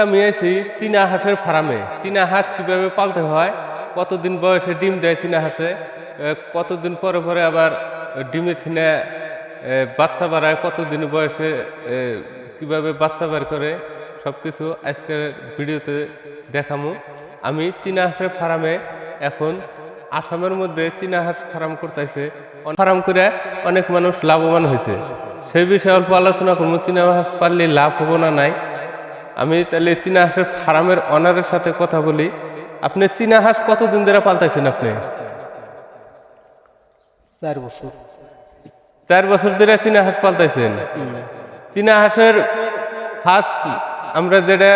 আমি আছি চীনা হাঁসের ফার্মে। চীনা হাঁস কীভাবে পালতে হয়, কতদিন বয়সে ডিম দেয় চীনা হাঁসে কতদিন পরে পরে আবার ডিমের থিনে বাচ্চা বাড়ায়, কতদিন বয়সে কীভাবে বাচ্চা বার করে সব কিছু আজকের ভিডিওতে দেখামু। আমি চীনা হাঁসের ফার্মে এখন আসামের মধ্যে চীনা হাঁস ফার্ম করতেছে। ফার্ম করে অনেক মানুষ লাভবান হয়েছে। সেই বিষয়ে অল্প আলোচনা করব, চীনা হাঁস পাললে লাভ হব না নাই। আমি তাহলে চীনা হাঁসের ফার্মের অনারের সাথে কথা বলি। আপনি চীনা হাঁস কতদিন ধরে পাল্টাইছেন আপনি? চার বছর। চার বছর ধরে চীনা হাঁস পাল্টাইছেন চীনা হাঁসের হাঁস আমরা যেটা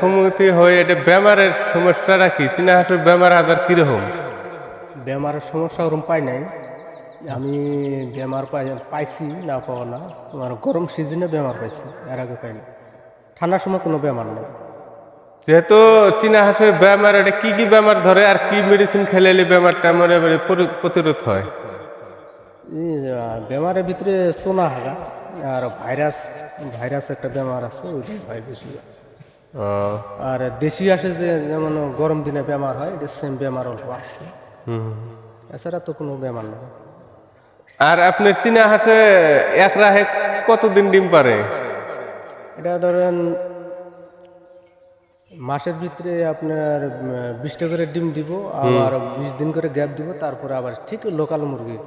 সম্মুখীন হই এটা বেমারের সমস্যাটা কি চীনা হাঁসের বেমার আজার কীরকম? বেমারের সমস্যা ওরকম পাই নাই। আমি বেমার পাই পাইছি না পাওয়া না। আমার গরম সিজনে বেমার পাইছি এর আগে পাইনি। ঠান্ডার সময় কোনো বেমার নেই। যেহেতু চীনা হাঁসের বেমার এটা কি কি বেমার ধরে আর কি মেডিসিন খেলে এলে বেমারটা মানে মানে প্রতিরোধ হয়? বেমারের ভিতরে সোনা হাগা আর ভাইরাস ভাইরাস একটা বেমার আছে ওইটাই হয় বেশি আর দেশি আসে যে যেমন গরম দিনে বেমার হয় এটা সেম বেমার অল্প আছে। এছাড়া তো কোনো বেমার নেই। আর আপনার চীনা হাঁসে এক রাহে কতদিন ডিম পারে? এটা ধরেন মাসের ভিতরে আপনার বিশটা করে ডিম দিব আবার বিশ দিন করে গ্যাপ দিব তারপরে আবার ঠিক লোকাল মুরগি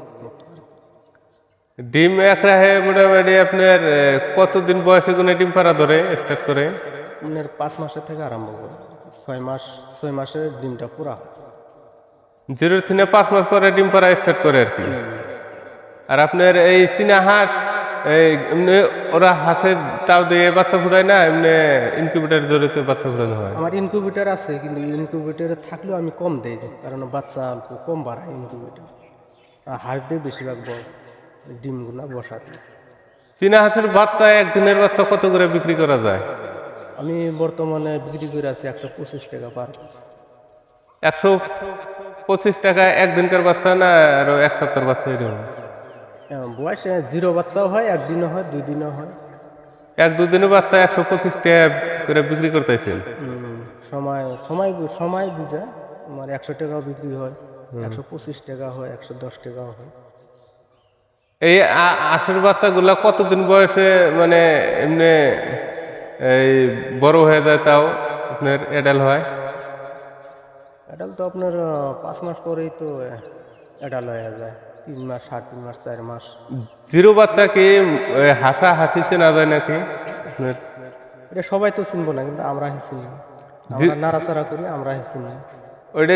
ডিম এক রাহে মোটামুটি আপনার কতদিন বয়সে গুনে ডিম পাড়া ধরে স্টার্ট করে? আপনার পাঁচ মাসের থেকে আরম্ভ করে ছয় মাস ছয় মাসের ডিমটা পুরা হয়। জিরো থেকে পাঁচ মাস পরে ডিম পাড়া স্টার্ট করে আর কি। আর আপনার এই চীনা হাঁস এই এমনি ওরা হাঁসের তাও দিয়ে বাচ্চা ফুটায় না এমনি ইনকিউবেটার জড়িত বাচ্চা ফুটানো হয়। আমার ইনকিউবেটার আছে কিন্তু ইনকিউবেটারে থাকলেও আমি কম দেই কারণ বাচ্চা অল্প কম বাড়ায় ইনকিউবেটার আর হাঁস দিয়ে বেশিরভাগ বড় ডিমগুলা বসা দিই চীনা হাঁসের বাচ্চা একদিনের বাচ্চা কত করে বিক্রি করা যায়? আমি বর্তমানে বিক্রি করে আছি একশো পঁচিশ টাকা পার একশো পঁচিশ টাকা একদিনকার বাচ্চা না আরও এক সপ্তাহের বাচ্চা এরকম বয়সে জিরো বাচ্চাও হয় একদিনও হয় দুই দিনও হয়। এক দুদিনের বাচ্চা একশো পঁচিশ টাকা করে বিক্রি করতেছেন। সময় সময় সময় বুঝে আমার একশো টাকাও বিক্রি হয় একশো পঁচিশ টাকা হয় একশো দশ টাকাও হয়। এই আশের বাচ্চাগুলা কতদিন বয়সে মানে এমনি এই বড় হয়ে যায় তাও আপনার এডাল হয়? এটাল তো আপনার পাঁচ মাস পরেই তো এটাল হয়ে যায়। তিন মাস সাড়ে তিন মাস চার মাস। জিরো বাচ্চা কি হাসা হাসি চেনা যায় নাকি? এটা সবাই তো চিনবো না কিন্তু আমরা চিনি। আমরা নাড়াচাড়া করি আমরা চিনি। ওইটা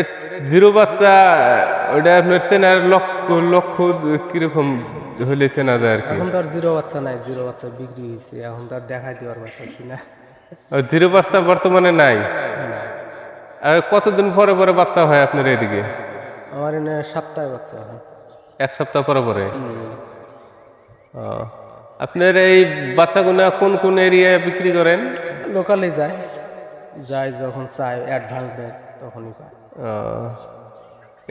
জিরো বাচ্চা ওইটা আপনার চেনার লক্ষ্য লক্ষ্য কীরকম হলে চেনা যায় আর কি? এখন তো আর জিরো বাচ্চা নাই জিরো বাচ্চা বিক্রি হয়েছে এখন তো আর দেখাই দেওয়ার পারতেছি না। জিরো বাচ্চা বর্তমানে নাই? আর কতদিন পরে পরে বাচ্চা হয় আপনার এদিকে? আমার এনে সপ্তাহে বাচ্চা হয়। এক সপ্তাহ পরে পরে। আপনার এই বাচ্চাগুলো কোন কোন এরিয়ায় বিক্রি করেন? লোকালে যায়। যায় যখন চায় অ্যাডভান্স দেয় তখনই পায়।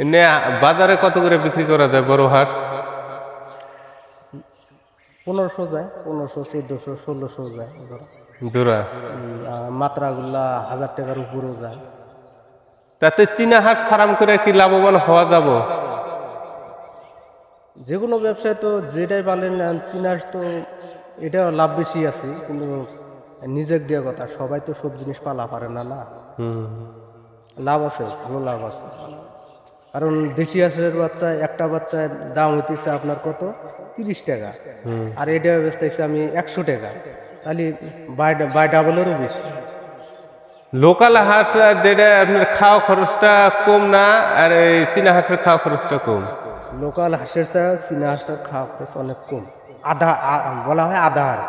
এমনি বাজারে কত করে বিক্রি করা যায় বড় হাঁস? পনেরোশো যায় পনেরোশো চোদ্দোশো ষোলোশো যায়। জোড়া? মাত্রাগুলা হাজার টাকার উপরেও যায়। তাতে চীনা হাঁস ফার্ম করে কি লাভবান হওয়া যাব? যে কোনো ব্যবসায় তো যেটাই পালেন চিনার তো এটা লাভ বেশি আছে কিন্তু নিজের দেওয়া কথা সবাই তো সব জিনিস পালা পারে না না? লাভ আছে ভালো লাভ আছে। কারণ দেশি হাঁসের বাচ্চা একটা বাচ্চার দাম হইতেছে আপনার কত? তিরিশ টাকা। আর এটা বেচতেছে আমি একশো টাকা। তাহলে বাই বাই ডাবলেরও বেশি। লোকাল হাঁস যেটা আপনার খাওয়া খরচটা কম না আর এই চীনা হাঁসের খাওয়া খরচটা কম? লোকাল হাঁসের ছাড়া চীনা হাঁসটার খাওয়া খরচ অনেক কম। আধা বলা হয় আধা হার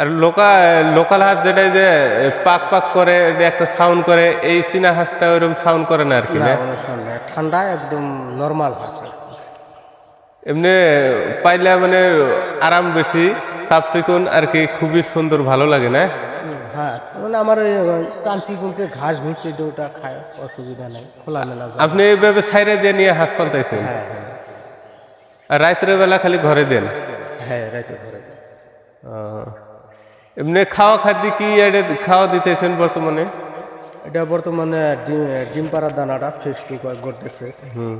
আর লোকাল লোকাল হাঁস যেটা যে পাক পাক করে একটা সাউন্ড করে এই চীনা হাঁসটা ওইরকম সাউন্ড করে না আর কি ঠান্ডা একদম নর্মাল হাঁস। এমনি পাইলে মানে আরাম বেশি সাফ চিকুন আর কি খুবই সুন্দর ভালো লাগে না? হ্যাঁ মানে আমার কাঞ্চি কুঞ্চে ঘাস ঘুষ ওটা খায় অসুবিধা নেই খোলামেলা আপনি এইভাবে সাইরে দিয়ে নিয়ে হাঁস পালতাইছেন হ্যাঁ হ্যাঁ। আর রাত্রের বেলা খালি ঘরে দেন? হ্যাঁ রাইতে ঘরে এমনি খাওয়া খাদ্য কি এটা খাওয়া দিতেছেন বর্তমানে? এটা বর্তমানে ডিম পাড়ার দানাটা ফ্রেশ টু ঘটতেছে হুম।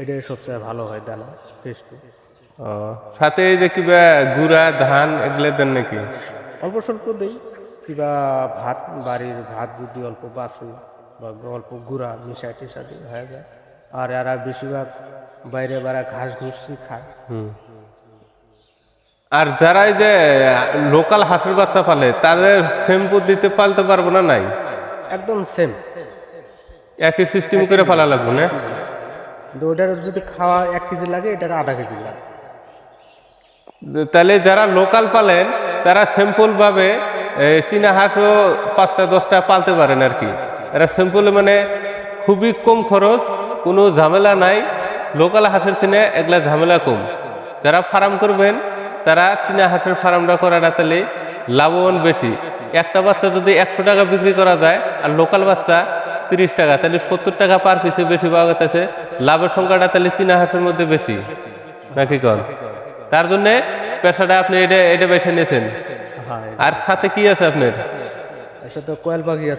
এটাই সবচেয়ে ভালো হয় দানা টু। সাথে যে কিবা গুড়া ধান এগুলো দেন নাকি? অল্প স্বল্প দিই। কিংবা ভাত বাড়ির ভাত যদি অল্প বাঁচে বা অল্প গুঁড়া মিশা টিশা দিয়ে হয়ে যায়। আর এরা বেশিরভাগ বাইরে বেড়া ঘাস ঘুষি খায়। আর যারা এই যে লোকাল হাঁসের বাচ্চা পালে তাদের সেম পদ্ধতিতে পালতে পারব না নাই? একদম সেম একই সিস্টেম করে পালা লাগবে না? ওটার যদি খাওয়া এক কেজি লাগে এটার আধা কেজি লাগে। তাহলে যারা লোকাল পালেন তারা সিম্পল ভাবে চীনা হাঁসও পাঁচটা, দশটা পালতে পারেন আর কি। এরা সিম্পল মানে খুবই কম খরচ, কোনো ঝামেলা নাই। লোকাল হাঁসের থেকে এগুলা ঝামেলা কম। যারা ফার্ম করবেন, তারা চীনা হাঁসের ফার্মটা করাটা তাহলে লাভবান বেশি। একটা বাচ্চা যদি একশো টাকা বিক্রি করা যায় আর লোকাল বাচ্চা তিরিশ টাকা, তাহলে সত্তর টাকা পার পিসে বেশি পাওয়া গেছে। লাভের সংখ্যাটা তাহলে চীনা হাঁসের মধ্যে বেশি। নাকি কন? তার জন্যে পেশাটা আপনি এটা এটা বেছে নিয়েছেন। আর সাথে কি আছে আপনার? সাথে কয়েল পাখি আছে।